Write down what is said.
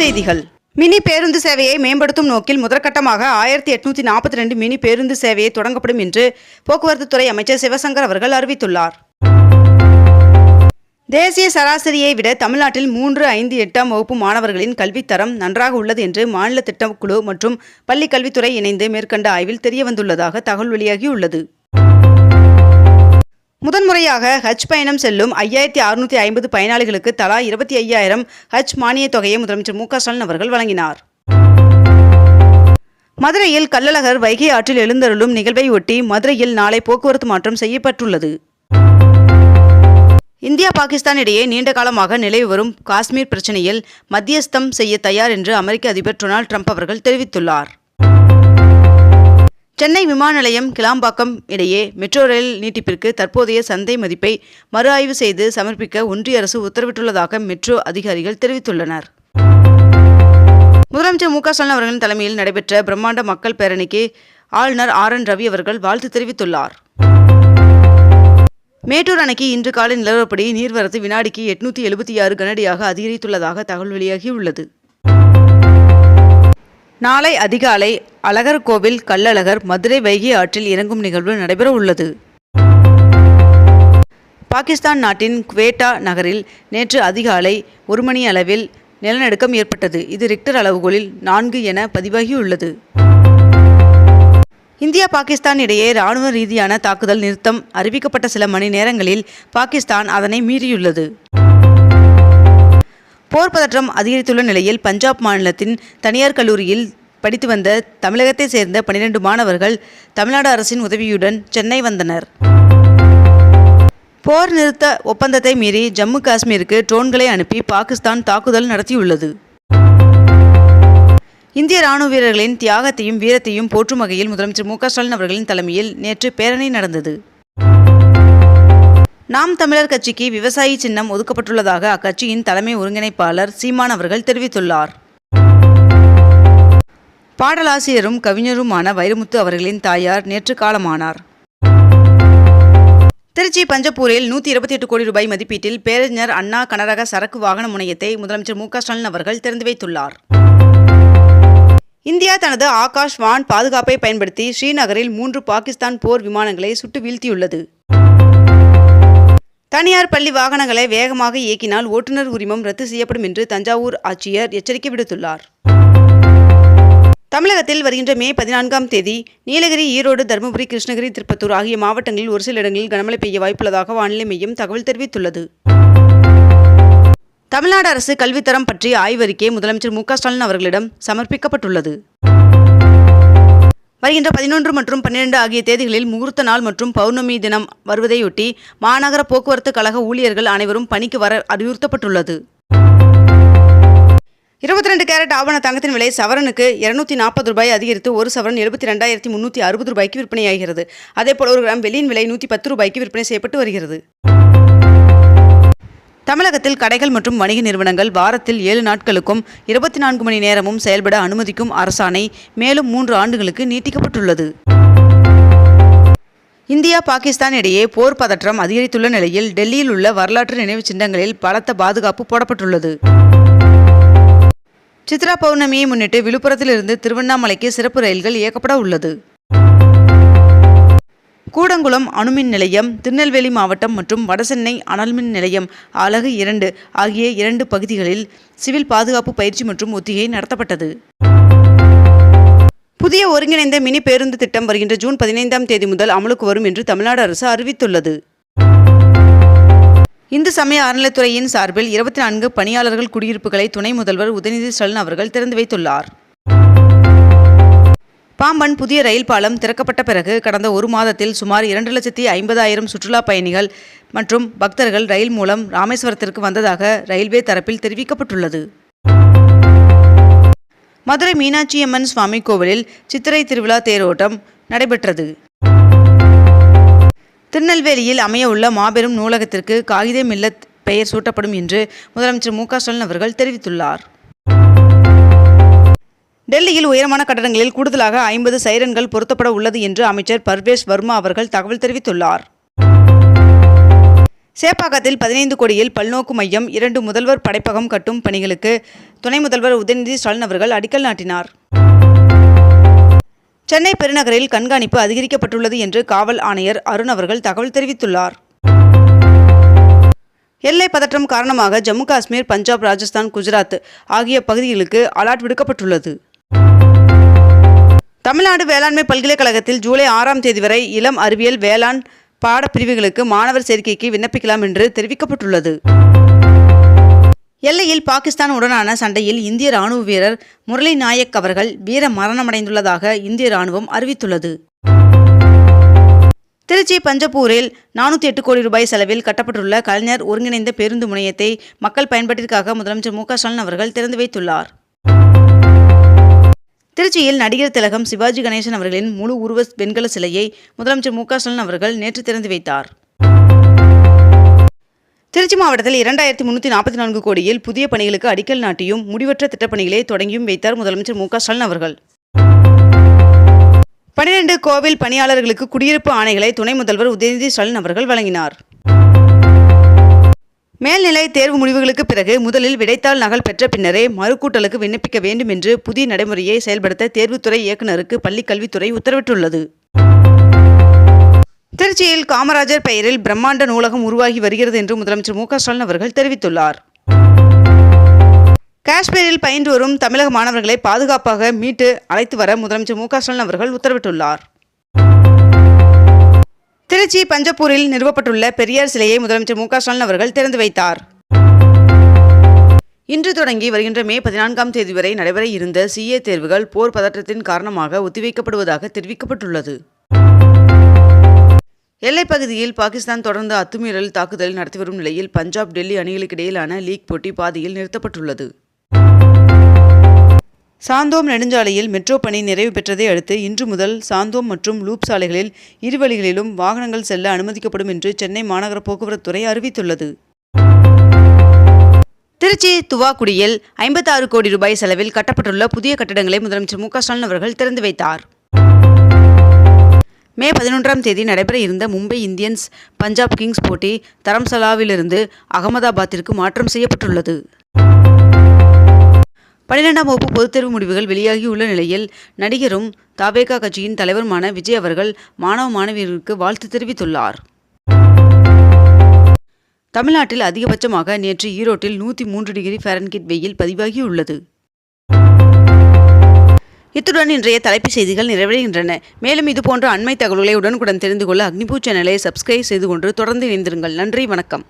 செய்திகள். மினி பேருந்து சேவையை மேம்படுத்தும் நோக்கில் முதற்கட்டமாக ஆயிரத்தி எட்நூத்தி நாற்பத்தி ரெண்டு மினி பேருந்து சேவையை தொடங்கப்படும் என்று போக்குவரத்து துறை அமைச்சர் சிவசங்கர் அவர்கள் அறிவித்துள்ளார். தேசிய சராசரியை விட தமிழ்நாட்டில் மூன்று ஐந்து எட்டாம் வகுப்பு மாணவர்களின் கல்வித்தரம் நன்றாக உள்ளது என்று மாநில திட்டக்குழு மற்றும் பள்ளிக் கல்வித்துறை இணைந்து மேற்கண்ட ஆய்வில் தெரியவந்துள்ளதாக தகவல் வெளியாகியுள்ளது. முதன்முறையாக ஹஜ் பயணம் செல்லும் ஐயாயிரத்தி அறுநூத்தி ஐம்பது பயனாளிகளுக்கு தலா இருபத்தி ஐயாயிரம் ஹஜ் மானியத் தொகையை முதலமைச்சர் மு க ஸ்டாலின் அவர்கள் வழங்கினார். மதுரையில் கள்ளழகர் வைகை ஆற்றில் எழுந்தருளும் நிகழ்வை ஒட்டி மதுரையில் நாளை போக்குவரத்து மாற்றம் செய்யப்பட்டுள்ளது. இந்தியா பாகிஸ்தான் இடையே நீண்ட காலமாக நிலவி வரும் காஷ்மீர் பிரச்சனையில் மத்தியஸ்தம் செய்ய தயார் என்று அமெரிக்க அதிபர் டொனால்ட் ட்ரம்ப் அவர்கள் தெரிவித்துள்ளார். சென்னை விமான நிலையம் கிளாம்பாக்கம் இடையே மெட்ரோ ரயில் நீட்டிப்பிற்கு தற்போதைய சந்தை மதிப்பை மறு ஆய்வு செய்து சமர்ப்பிக்க ஒன்றிய அரசு உத்தரவிட்டுள்ளதாக மெட்ரோ அதிகாரிகள் தெரிவித்துள்ளனர். முதலமைச்சர் மு க ஸ்டாலின் அவர்களின் தலைமையில் நடைபெற்ற பிரம்மாண்ட மக்கள் பேரணிக்கு ஆளுநர் ஆர் என் ரவி அவர்கள் வாழ்த்து தெரிவித்துள்ளார். மேட்டூர் அணைக்கு இன்று காலை நிலவரப்படி நீர்வரத்து வினாடிக்கு எட்நூத்தி எழுபத்தி ஆறு கனடியாக அதிகரித்துள்ளதாக தகவல் வெளியாகியுள்ளது. நாளை அதிகாலை அழகர் கோவில் கள்ளழகர் மதுரை வைகை ஆற்றில் இறங்கும் நிகழ்வு நடைபெற உள்ளது. பாகிஸ்தான் நாட்டின் குவேட்டா நகரில் நேற்று அதிகாலை ஒரு மணி அளவில் நிலநடுக்கம் ஏற்பட்டது. இது ரிக்டர் அளவுகோலில் நான்கு என பதிவாகியுள்ளது. இந்தியா பாகிஸ்தான் இடையே ராணுவ ரீதியான தாக்குதல் நிறுத்தம் அறிவிக்கப்பட்ட சில மணி நேரங்களில் பாகிஸ்தான் அதனை மீறியுள்ளது. போர் பதற்றம் அதிகரித்துள்ள நிலையில் பஞ்சாப் மாநிலத்தின் தனியார் கல்லூரியில் படித்து வந்த தமிழகத்தைச் சேர்ந்த பனிரெண்டு மாணவர்கள் தமிழ்நாடு அரசின் உதவியுடன் சென்னை வந்தனர். போர் நிறுத்த ஒப்பந்தத்தை மீறி ஜம்மு காஷ்மீருக்கு ட்ரோன்களை அனுப்பி பாகிஸ்தான் தாக்குதல் நடத்தியுள்ளது. இந்திய ராணுவ வீரர்களின் தியாகத்தையும் வீரத்தையும் போற்றும் வகையில் முதலமைச்சர் மு க ஸ்டாலின் அவர்களின் தலைமையில் நேற்று பேரணி நடந்தது. நாம் தமிழர் கட்சிக்கு விவசாயி சின்னம் ஒதுக்கப்பட்டுள்ளதாக அக்கட்சியின் தலைமை ஒருங்கிணைப்பாளர் சீமான் அவர்கள் தெரிவித்துள்ளார். பாடலாசிரியரும் கவிஞருமான வைரமுத்து அவர்களின் தாயார் நேற்று காலமானார். திருச்சி பஞ்சப்பூரில் நூற்றி இருபத்தி எட்டு கோடி ரூபாய் மதிப்பீட்டில் பேரறிஞர் அண்ணா கனரக சரக்கு வாகன முனையத்தை முதலமைச்சர் மு ஸ்டாலின் அவர்கள் திறந்து வைத்துள்ளார். இந்தியா தனது ஆகாஷ் வான் பாதுகாப்பை பயன்படுத்தி ஸ்ரீநகரில் மூன்று பாகிஸ்தான் போர் விமானங்களை சுட்டு வீழ்த்தியுள்ளது. தனியார் பள்ளி வாகனங்களை வேகமாக இயக்கினால் ஓட்டுநர் உரிமம் ரத்து செய்யப்படும் என்று தஞ்சாவூர் ஆட்சியர் எச்சரிக்கை விடுத்துள்ளார். தமிழகத்தில் வருகின்ற மே பதினான்காம் தேதி நீலகிரி ஈரோடு தருமபுரி கிருஷ்ணகிரி திருப்பத்தூர் ஆகிய மாவட்டங்களில் ஒரு சில இடங்களில் கனமழை பெய்ய வாய்ப்புள்ளதாக வானிலை மையம் தகவல் தெரிவித்துள்ளது. தமிழ்நாடு அரசு கல்வித்தரம் பற்றி ஆய்வறிக்கை முதலமைச்சர் மு க ஸ்டாலின் அவர்களிடம் சமர்ப்பிக்கப்பட்டுள்ளது. வருகின்ற பதினொன்று மற்றும் பன்னிரண்டு ஆகிய தேதிகளில் முகூர்த்த நாள் மற்றும் பௌர்ணமி தினம் வருவதையொட்டி மாநகர போக்குவரத்து கழக ஊழியர்கள் அனைவரும் பணிக்கு வர அறிவுறுத்தப்பட்டுள்ளது. இருபத்தி ரெண்டு கேரட் ஆவண தங்கத்தின் விலை சவரனுக்கு இருநூத்தி நாற்பது ரூபாய் அதிகரித்து ஒரு சவரன் எழுபத்தி ரெண்டாயிரத்தி முன்னூற்றி அறுபது ரூபாய்க்கு விற்பனையாகிறது. அதேபோல் ஒரு கிராம் வெள்ளியின் விலை நூற்றி பத்து ரூபாய்க்கு விற்பனை செய்யப்பட்டு வருகிறது. தமிழகத்தில் கடைகள் மற்றும் வணிக நிறுவனங்கள் வாரத்தில் ஏழு நாட்களுக்கும் இருபத்தி நான்கு மணி நேரமும் செயல்பட அனுமதிக்கும் அரசாணை மேலும் மூன்று ஆண்டுகளுக்கு நீட்டிக்கப்பட்டுள்ளது. இந்தியா பாகிஸ்தான் இடையே போர் பதற்றம் அதிகரித்துள்ள நிலையில் டெல்லியில் உள்ள வரலாற்று நினைவுச் சின்னங்களில் பலத்த பாதுகாப்பு போடப்பட்டுள்ளது. சித்ரா பௌர்ணமியை முன்னிட்டு விழுப்புரத்திலிருந்து திருவண்ணாமலைக்கு சிறப்பு ரயில்கள் இயக்கப்பட உள்ளது. கூடங்குளம் அணுமின் நிலையம் திருநெல்வேலி மாவட்டம் மற்றும் வடசென்னை அனல்மின் நிலையம் அலகு இரண்டு ஆகிய இரண்டு பகுதிகளில் சிவில் பாதுகாப்பு பயிற்சி மற்றும் ஒத்திகை நடத்தப்பட்டது. புதிய ஒருங்கிணைந்த மினி பேருந்து திட்டம் வருகின்ற ஜூன் பதினைந்தாம் தேதி முதல் அமலுக்கு வரும் என்று தமிழ்நாடு அரசு அறிவித்துள்ளது. இந்து சமய அறநிலைத்துறையின் சார்பில் இருபத்தி நான்கு பணியாளர்கள் குடியிருப்புகளை துணை முதல்வர் உதயநிதி ஸ்டாலின் அவர்கள் திறந்து வைத்துள்ளார். பாம்பன் புதிய ரயில் பாலம் திறக்கப்பட்ட பிறகு கடந்த ஒரு மாதத்தில் சுமார் இரண்டு லட்சத்தி ஐம்பதாயிரம் சுற்றுலா பயணிகள் மற்றும் பக்தர்கள் ரயில் மூலம் ராமேஸ்வரத்திற்கு வந்ததாக ரயில்வே தரப்பில் தெரிவிக்கப்பட்டுள்ளது. மதுரை மீனாட்சியம்மன் சுவாமி கோவிலில் சித்திரை திருவிழா தேரோட்டம் நடைபெற்றது. திருநெல்வேலியில் அமையவுள்ள மாபெரும் நூலகத்திற்கு காகித மில்லத் பெயர் சூட்டப்படும் என்று முதலமைச்சர் மு க ஸ்டாலின் அவர்கள் தெரிவித்துள்ளார். டெல்லியில் உயரமான கட்டடங்களில் கூடுதலாக ஐம்பது சைரன்கள் பொருத்தப்பட உள்ளது என்று அமைச்சர் பர்வேஷ் வர்மா அவர்கள் தகவல் தெரிவித்துள்ளார். சேப்பாக்கத்தில் பதினைந்து கோடியில் பல்நோக்கு மையம் இரண்டு முதல்வர் படைப்பகம் கட்டும் பணிகளுக்கு துணை முதல்வர் உதயநிதி ஸ்டாலின் அவர்கள் அடிக்கல் நாட்டினார். சென்னை பெருநகரில் கண்காணிப்பு அதிகரிக்கப்பட்டுள்ளது என்று காவல் ஆணையர் அருண் அவர்கள் தகவல் தெரிவித்துள்ளார். எல்லை பதற்றம் காரணமாக ஜம்மு காஷ்மீர் பஞ்சாப் ராஜஸ்தான் குஜராத் ஆகிய பகுதிகளுக்கு அலர்ட் விடுக்கப்பட்டுள்ளது. தமிழ்நாடு வேளாண்மை பல்கலைக்கழகத்தில் ஜூலை ஆறாம் தேதி வரை இளம் அறிவியல் வேளாண் பாடப்பிரிவுகளுக்கு மாணவர் சேர்க்கைக்கு விண்ணப்பிக்கலாம் என்று தெரிவிக்கப்பட்டுள்ளது. எல்லையில் பாகிஸ்தான் உடனான சண்டையில் இந்திய ராணுவ வீரர் முரளி நாயக் அவர்கள் வீர மரணமடைந்துள்ளதாக இந்திய ராணுவம் அறிவித்துள்ளது. திருச்சி பஞ்சப்பூரில் நானூற்றி எட்டு கோடி ரூபாய் செலவில் கட்டப்பட்டுள்ள கலைஞர் ஒருங்கிணைந்த பேருந்து முனையத்தை மக்கள் பயன்பாட்டிற்காக முதலமைச்சர் மு க ஸ்டாலின் அவர்கள் திறந்து வைத்துள்ளார். திருச்சியில் நடிகர் திலகம் சிவாஜி கணேசன் அவர்களின் முழு உருவ வெண்கல சிலையை முதலமைச்சர் மு ஸ்டாலின் அவர்கள் நேற்று திறந்து வைத்தார். திருச்சி மாவட்டத்தில் இரண்டாயிரத்தி முன்னூற்றி நாற்பத்தி நான்கு கோடியில் புதிய பணிகளுக்கு அடிக்கல் நாட்டியும் முடிவற்ற திட்டப்பணிகளை தொடங்கியும் வைத்தார் முதலமைச்சர் மு ஸ்டாலின் அவர்கள். பனிரெண்டு கோவில் பணியாளர்களுக்கு குடியிருப்பு ஆணைகளை துணை முதல்வர் உதயநிதி ஸ்டாலின் அவர்கள் வழங்கினார். மேல்நிலை தேர்வு முடிவுகளுக்கு பிறகு முதலில் விடைத்தாள் நகல் பெற்ற பின்னரே மறுக்கூட்டலுக்கு விண்ணப்பிக்க வேண்டும் என்று புதிய நடைமுறையை செயல்படுத்த தேர்வுத்துறை இயக்குநருக்கு பள்ளிக் கல்வித்துறை உத்தரவிட்டுள்ளது. திருச்சியில் காமராஜர் பெயரில் பிரம்மாண்ட நூலகம் உருவாகி வருகிறது என்று முதலமைச்சர் மு ஸ்டாலின் அவர்கள் தெரிவித்துள்ளார். காஷ்மீரில் பயின்று வரும் தமிழக மாணவர்களை பாதுகாப்பாக மீட்டு அழைத்து வர முதலமைச்சர் மு ஸ்டாலின் அவர்கள் உத்தரவிட்டுள்ளார். திருச்சி பஞ்சப்பூரில் நிறுவப்பட்டுள்ள பெரியார் சிலையை முதலமைச்சர் மு க ஸ்டாலின் அவர்கள் திறந்து வைத்தார். இன்று தொடங்கி வருகின்ற மே பதினான்காம் தேதி வரை நடைபெற இருந்த சிஏ தேர்வுகள் போர் பதற்றத்தின் காரணமாக ஒத்திவைக்கப்படுவதாக தெரிவிக்கப்பட்டுள்ளது. எல்லைப் பகுதியில் பாகிஸ்தான் தொடர்ந்து அத்துமீறல் தாக்குதல் நடத்தி வரும் நிலையில் பஞ்சாப் டெல்லி அணிகளுக்கு இடையிலான லீக் போட்டி பாதியில் நிறுத்தப்பட்டுள்ளது. சாந்தோம் நெடுஞ்சாலையில் மெட்ரோ பணி நிறைவு பெற்றதை அடுத்து இன்று முதல் சாந்தோம் மற்றும் லூப் சாலைகளில் இரு வழிகளிலும் வாகனங்கள் செல்ல அனுமதிக்கப்படும் என்று சென்னை மாநகர போக்குவரத்துறை அறிவித்துள்ளது. திருச்சி துவாக்குடியில் ஐம்பத்தாறு கோடி ரூபாய் செலவில் கட்டப்பட்டுள்ள புதிய கட்டடங்களை முதலமைச்சர் மு க ஸ்டாலின் அவர்கள் திறந்து வைத்தார். மே பதினொன்றாம் தேதி நடைபெற இருந்த மும்பை இந்தியன்ஸ் பஞ்சாப் கிங்ஸ் போட்டி தரம்சலாவிலிருந்து அகமதாபாத்திற்கு மாற்றம் செய்யப்பட்டுள்ளது. பன்னிரெண்டாம் வகுப்பு பொதுத்தேர்வு முடிவுகள் வெளியாகியுள்ள நிலையில் நடிகரும் தாவேகா கட்சியின் தலைவருமான விஜய் அவர்கள் மாணவ மாணவியர்களுக்கு வாழ்த்து தெரிவித்துள்ளார். தமிழ்நாட்டில் அதிகபட்சமாக நேற்று ஈரோட்டில் நூற்றி மூன்று டிகிரி ஃபாரன்கிட் வெயில் பதிவாகியுள்ளது. இத்துடன் இன்றைய தலைப்புச் செய்திகள் நிறைவடைகின்றன. மேலும் இதுபோன்ற அண்மை தகவல்களை உடனுக்குடன் தெரிந்து கொள்ள அக்னிபூ சேனலை சப்ஸ்கிரைப் செய்து கொண்டு தொடர்ந்து இணைந்திருங்கள். நன்றி வணக்கம்.